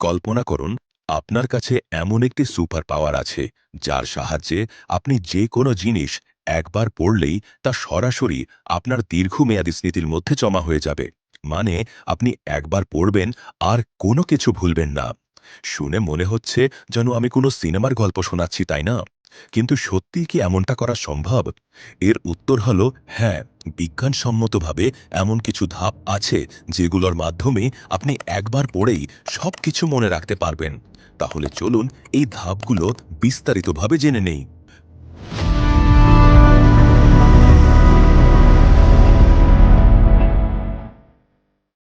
কল্পনা করুন, আপনার কাছে এমন একটি সুপার পাওয়ার আছে, যার সাহায্যে আপনি যে কোনো জিনিস একবার পড়লেই তা সরাসরি আপনার দীর্ঘমেয়াদী স্মৃতির মধ্যে জমা হয়ে যাবে। মানে আপনি একবার পড়বেন আর কোনো কিছু ভুলবেন না। শুনে মনে হচ্ছে যেন আমি কোনো সিনেমার গল্প শোনাচ্ছি, তাই না? কিন্তু সত্যি কি এমনটা করা সম্ভব? এর উত্তর হল হ্যাঁ বিজ্ঞানসম্মতভাবে এমন কিছু ধাপ আছে যেগুলোর মাধ্যমে আপনি একবার পড়েই সব কিছু মনে রাখতে পারবেন। তাহলে চলুন এই ধাপগুলো বিস্তারিতভাবে জেনে নেই।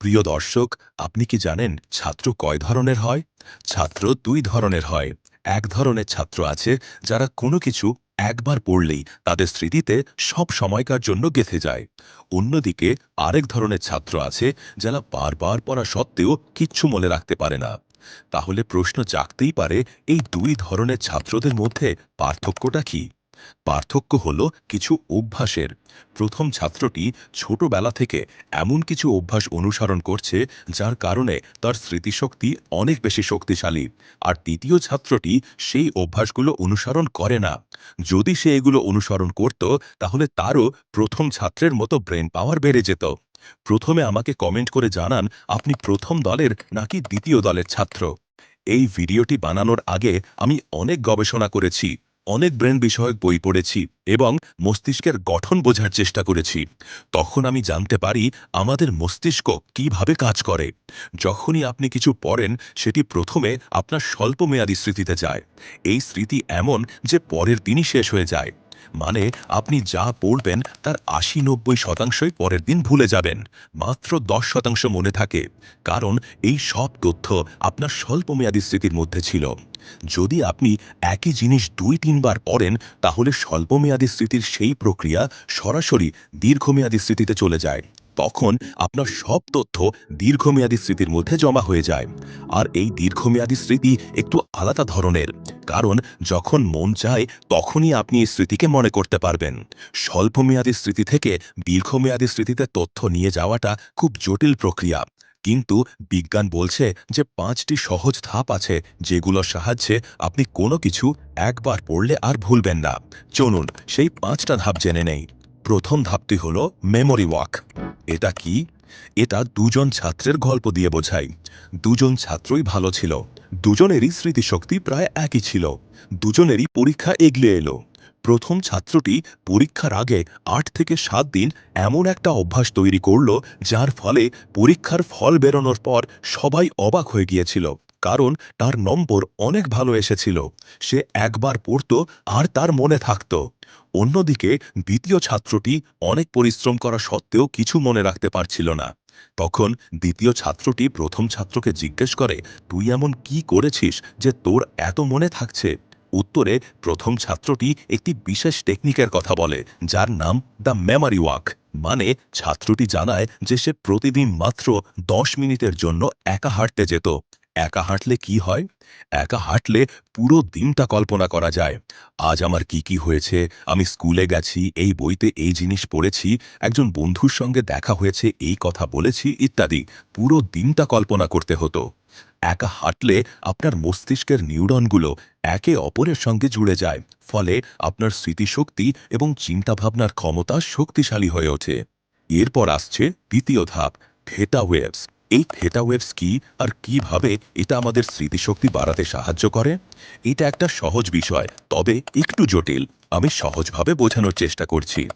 প্রিয় দর্শক, আপনি কি জানেন ছাত্র কয় ধরনের হয়? ছাত্র দুই ধরনের হয়। এক ধরনের ছাত্র আছে যারা কোনো কিছু একবার পড়লেই তাদের স্মৃতিতে সব সময়কার জন্য গেঁথে যায়। অন্যদিকে আরেক ধরনের ছাত্র আছে যারা বারবার পড়া সত্ত্বেও কিচ্ছু মনে রাখতে পারে না। তাহলে প্রশ্ন জাগতেই পারে, এই দুই ধরনের ছাত্রদের মধ্যে পার্থক্যটা কি? পার্থক্য হল কিছু অভ্যাসের। প্রথম ছাত্রটি ছোটবেলা থেকে এমন কিছু অভ্যাস অনুসরণ করছে, যার কারণে তার স্মৃতিশক্তি অনেক বেশি শক্তিশালী। আর তৃতীয় ছাত্রটি সেই অভ্যাসগুলো অনুসরণ করে না। যদি সে এগুলো অনুসরণ করত, তাহলে তারও প্রথম ছাত্রের মতো ব্রেন পাওয়ার বেড়ে যেত। প্রথমে আমাকে কমেন্ট করে জানান, আপনি প্রথম দলের নাকি দ্বিতীয় দলের ছাত্র? এই ভিডিওটি বানানোর আগে আমি অনেক গবেষণা করেছি। অনেক ব্রেন বিষয়ক বই পড়েছি এবং মস্তিষ্কের গঠন বোঝার চেষ্টা করেছি। তখন আমি জানতে পারি আমাদের মস্তিষ্ক কীভাবে কাজ করে। যখনই আপনি কিছু পড়েন, সেটি প্রথমে আপনার স্বল্পমেয়াদী স্মৃতিতে যায়। এই স্মৃতি এমন যে পরের দিনই শেষ হয়ে যায়। মানে আপনি যা পড়বেন তার আশি নব্বই শতাংশই পরের দিন ভুলে যাবেন। মাত্র দশ শতাংশ মনে থাকে, কারণ এই সব তথ্য আপনার স্বল্পমেয়াদী স্মৃতির মধ্যে ছিল। যদি আপনি একই জিনিস দুই, তিনবার পড়েন, তাহলে স্বল্পমেয়াদী স্মৃতির সেই প্রক্রিয়া সরাসরি দীর্ঘমেয়াদী স্মৃতিতে চলে যায়। তখন আপনার সব তথ্য দীর্ঘমেয়াদী স্মৃতির মধ্যে জমা হয়ে যায়। আর এই দীর্ঘমেয়াদী স্মৃতি একটু আলাদা ধরনের। কারণ যখন মন চায়, তখনই আপনি এই স্মৃতিকে মনে করতে পারবেন। স্বল্পমেয়াদী স্মৃতি থেকে দীর্ঘমেয়াদী স্মৃতিতে তথ্য নিয়ে যাওয়াটা খুব জটিল প্রক্রিয়া। কিন্তু বিজ্ঞান বলছে যে পাঁচটি সহজ ধাপ আছে যেগুলোর সাহায্যে আপনি কোনো কিছু একবার পড়লে আর ভুলবেন না। চলুন সেই পাঁচটা ধাপ জেনে নেই। প্রথম ধাপটি হলো মেমোরি ওয়াক এটা কি? এটা দুজন ছাত্রের গল্প দিয়ে বোঝাই দুজন ছাত্রই ভালো ছিল। দুজনেরই স্মৃতিশক্তি প্রায় একই ছিল। দুজনেরই পরীক্ষা এগলে এলো। প্রথম ছাত্রটি পরীক্ষার আগে আট থেকে সাত দিন এমন একটা অভ্যাস তৈরি করল, যার ফলে পরীক্ষার ফল বেরোনোর পর সবাই অবাক হয়ে গিয়েছিল, কারণ তার নম্বর অনেক ভালো এসেছিল। সে একবার পড়ত আর তার মনে থাকত। অন্যদিকে দ্বিতীয় ছাত্রটি অনেক পরিশ্রম করা সত্ত্বেও কিছু মনে রাখতে পারছিল না। তখন দ্বিতীয় ছাত্রটি প্রথম ছাত্রকে জিজ্ঞেস করে, তুই এমন কি করেছিস যে তোর এত মনে থাকছে? উত্তরে, প্রথম ছাত্রটি একটি বিশেষ টেকনিকের কথা বলে, যার নাম দ্য মেমারি ওয়াক। মানে ছাত্রটি জানায় যে সে প্রতিদিন মাত্র দশ মিনিটের জন্য একা হাঁটতে যেত। একা হাঁটলে কি হয়? একা হাঁটলে পুরো দিনটা কল্পনা করা যায়। আজ আমার কি কি হয়েছে? আমি স্কুলে গেছি, এই বইতে এই জিনিস পড়েছি, একজন বন্ধুর সঙ্গে দেখা হয়েছে, এই কথা বলেছি, ইত্যাদি। পুরো দিনটা কল্পনা করতে হতো। একা হাঁটলে আপনার মস্তিষ্কের নিউরনগুলো একে অপরের সঙ্গে জুড়ে যায়, ফলে আপনার স্মৃতিশক্তি এবং চিন্তাভাবনার ক্ষমতা শক্তিশালী হয়ে ওঠে। এরপর আসছে দ্বিতীয় ধাপ, থেটা ওয়েভস। এই থেটা ওয়েভস কি আর কীভাবে এটা আমাদের স্মৃতিশক্তি বাড়াতে সাহায্য করে? এটা একটা সহজ বিষয়, তবে একটু জটিল। আমি সহজভাবে বোঝানোর চেষ্টা করছি।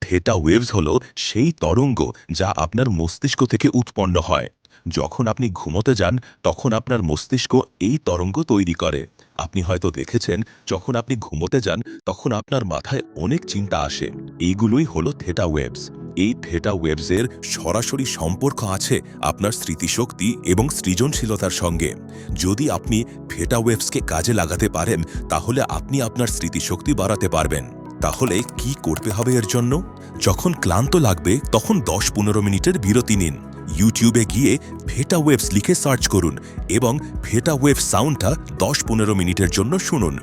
থেটা ওয়েভস হলো সেই তরঙ্গ যা আপনার মস্তিষ্ক থেকে উৎপন্ন হয়। যখন আপনি ঘুমোতে যান, তখন আপনার মস্তিষ্ক এই তরঙ্গ তৈরি করে। আপনি হয়তো দেখেছেন, যখন আপনি ঘুমোতে যান, তখন আপনার মাথায় অনেক চিন্তা আসে। এইগুলোই হলো থেটা ওয়েভস এই থেটা ওয়েভসের সরাসরি সম্পর্ক আছে আপনার স্মৃতিশক্তি এবং সৃজনশীলতার সঙ্গে। যদি আপনি থেটা ওয়েভসকে কাজে লাগাতে পারেন, তাহলে আপনি আপনার স্মৃতিশক্তি বাড়াতে পারবেন। তাহলে কি করতে হবে এর জন্য? যখন ক্লান্ত লাগবে, তখন দশ পনেরো মিনিটের বিরতি নিন। ইউটিউবে গিয়ে ফেটা ওয়েভস লিখে সার্চ করুন এবং ফেটা ওয়েভ সাউন্ডটা দশ পনেরো মিনিটের জন্য শুনুন।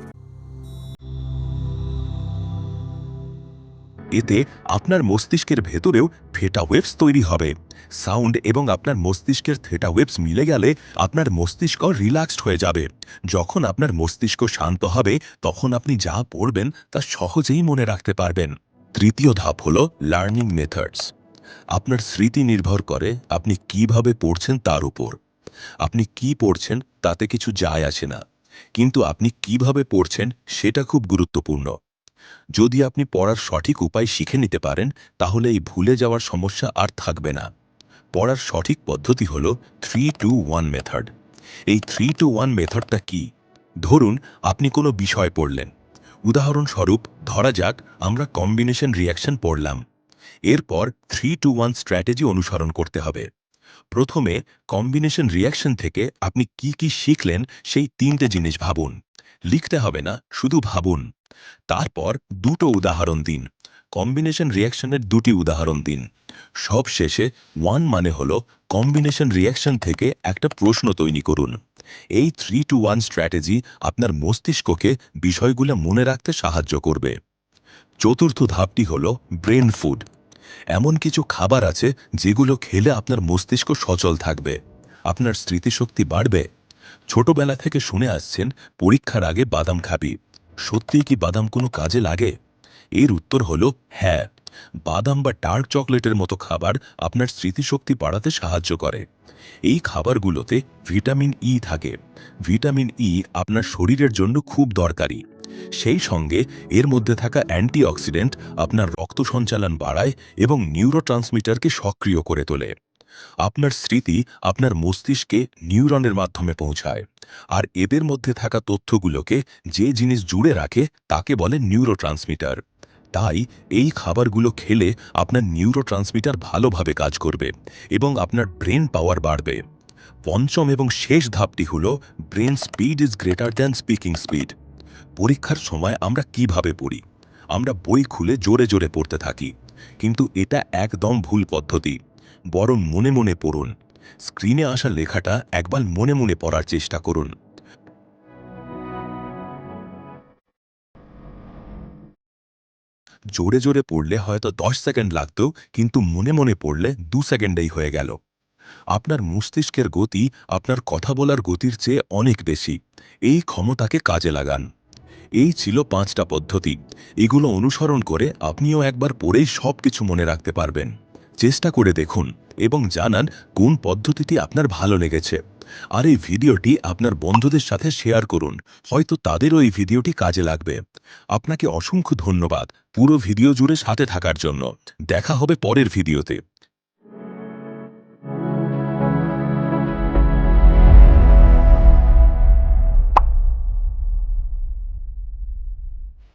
এতে আপনার মস্তিষ্কের ভেতরেও থেটা ওয়েবস তৈরি হবে। সাউন্ড এবং আপনার মস্তিষ্কের থেটা ওয়েবস মিলে গেলে আপনার মস্তিষ্ক রিল্যাক্সড হয়ে যাবে। যখন আপনার মস্তিষ্ক শান্ত হবে, তখন আপনি যা পড়বেন তা সহজেই মনে রাখতে পারবেন। তৃতীয় ধাপ হল লার্নিং মেথডস আপনার স্মৃতি নির্ভর করে আপনি কীভাবে পড়ছেন তার উপর। আপনি কি পড়ছেন তাতে কিছু যায় আসে না। কিন্তু আপনি কীভাবে পড়ছেন সেটা খুব গুরুত্বপূর্ণ। যদি আপনি পড়ার সঠিক উপায় শিখে নিতে পারেন, তাহলে এই ভুলে যাওয়ার সমস্যা আর থাকবে না। পড়ার সঠিক পদ্ধতি হল থ্রি টু ওয়ান মেথড এই থ্রি টু ওয়ান মেথডটা কি? ধরুন, আপনি কোনো বিষয় পড়লেন। উদাহরণস্বরূপ, ধরা যাক, আমরা কম্বিনেশন রিয়াকশন পড়লাম। এরপর থ্রি টু ওয়ান স্ট্র্যাটেজি অনুসরণ করতে হবে। প্রথমে কম্বিনেশন রিয়াকশন থেকে আপনি কি কি শিখলেন, সেই তিনটে জিনিস ভাবুন। লিখতে হবে না, শুধু ভাবুন। তারপর দুটো উদাহরণ দিন। কম্বিনেশন রিয়াকশনের দুটি উদাহরণ দিন। সব শেষে ওয়ান মানে হল কম্বিনেশন রিয়াকশন থেকে একটা প্রশ্ন তৈরি করুন। এই থ্রি টু ওয়ান স্ট্র্যাটেজি আপনার মস্তিষ্ককে বিষয়গুলো মনে রাখতে সাহায্য করবে। চতুর্থ ধাপটি হল ব্রেন ফুড এমন কিছু খাবার আছে যেগুলো খেলে আপনার মস্তিষ্ক সচল থাকবে। আপনার স্মৃতিশক্তি বাড়বে। ছোটবেলা থেকে শুনে আসছেন, পরীক্ষার আগে বাদাম খাবি। সত্যিই কি বাদাম কোনো কাজে লাগে? এর উত্তর হল হ্যাঁ। বাদাম বা ডার্ক চকলেটের মতো খাবার আপনার স্মৃতিশক্তি বাড়াতে সাহায্য করে। এই খাবারগুলোতে ভিটামিন ই থাকে। ভিটামিন ই আপনার শরীরের জন্য খুব দরকারি। সেই সঙ্গে এর মধ্যে থাকা অ্যান্টিঅক্সিডেন্ট আপনার রক্ত সঞ্চালন বাড়ায় এবং নিউরোট্রান্সমিটারকে সক্রিয় করে তোলে। আপনার স্মৃতি আপনার মস্তিষ্কে নিউরনের মাধ্যমে পৌঁছায়। আর এদের মধ্যে থাকা তথ্যগুলোকে যে জিনিস জুড়ে রাখে তাকে বলে নিউরোট্রান্সমিটার। তাই এই খাবারগুলো খেলে আপনার নিউরোট্রান্সমিটার ভালোভাবে কাজ করবে এবং আপনার ব্রেন পাওয়ার বাড়বে। পঞ্চম এবং শেষ ধাপটি হল brain speed is greater than speaking speed. পরীক্ষার সময় আমরা কীভাবে পড়ি? আমরা বই খুলে জোরে জোরে পড়তে থাকি। কিন্তু এটা একদম ভুল পদ্ধতি। বরং মনে মনে পড়ুন। স্ক্রিনে আসা লেখাটা একবার মনে মনে পড়ার চেষ্টা করুন। জোরে জোরে পড়লে হয়তো দশ সেকেন্ড লাগত, কিন্তু মনে মনে পড়লে দু সেকেন্ডেই হয়ে গেল। আপনার মস্তিষ্কের গতি আপনার কথা বলার গতির চেয়ে অনেক বেশি। এই ক্ষমতাকে কাজে লাগান। এই ছিল পাঁচটা পদ্ধতি। এগুলো অনুসরণ করে আপনিও একবার পড়েই সব কিছু মনে রাখতে পারবেন। চেষ্টা করে দেখুন এবং জানান কোন পদ্ধতিটি আপনার ভালো লেগেছে। আর এই ভিডিওটি আপনার বন্ধুদের সাথে শেয়ার করুন, হয়তো তাদের ওই ভিডিওটি কাজে লাগবে। আপনাকে অসংখ্য ধন্যবাদ পুরো ভিডিও জুড়ে সাথে থাকার জন্য। দেখা হবে পরের ভিডিওতে।